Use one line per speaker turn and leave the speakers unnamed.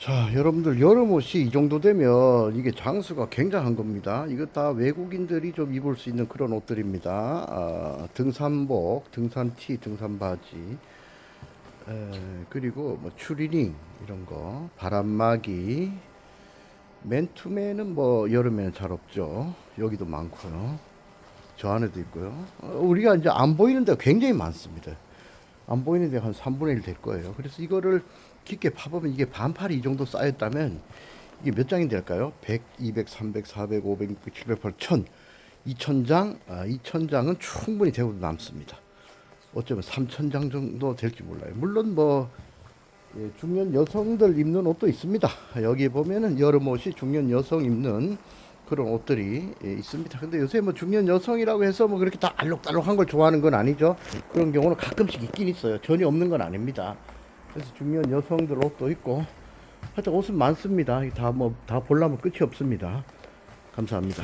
자, 여러분들 여름 옷이 이 정도 되면 이게 장수가 굉장한 겁니다. 이거 다 외국인들이 좀 입을 수 있는 그런 옷들입니다. 아, 등산복, 등산티, 등산바지, 에, 그리고 뭐 추리닝 이런 거, 바람막이, 맨투맨은 뭐 여름에는 잘 없죠. 여기도 많고요. 저 안에도 있고요. 어, 우리가 이제 안 보이는 데가 굉장히 많습니다. 안 보이는 데가 한 3분의 1 될 거예요. 그래서 이거를 깊게 파보면 이게 반팔이 이 정도 쌓였다면 이게 몇 장이 될까요? 100, 200, 300, 400, 500, 600, 700, 800, 1000, 2000장, 아, 2000장은 충분히 대부분 남습니다. 어쩌면 3000장 정도 될지 몰라요. 물론 뭐 예, 중년 여성들 입는 옷도 있습니다. 여기 보면은 여름 옷이 중년 여성 입는 그런 옷들이 예, 있습니다. 근데 요새 뭐 중년 여성이라고 해서 뭐 그렇게 다 알록달록한 걸 좋아하는 건 아니죠. 그런 경우는 가끔씩 있긴 있어요. 전혀 없는 건 아닙니다. 그래서 중년 여성들 옷도 있고 하여튼 옷은 많습니다. 다 뭐다 보려면 끝이 없습니다. 감사합니다.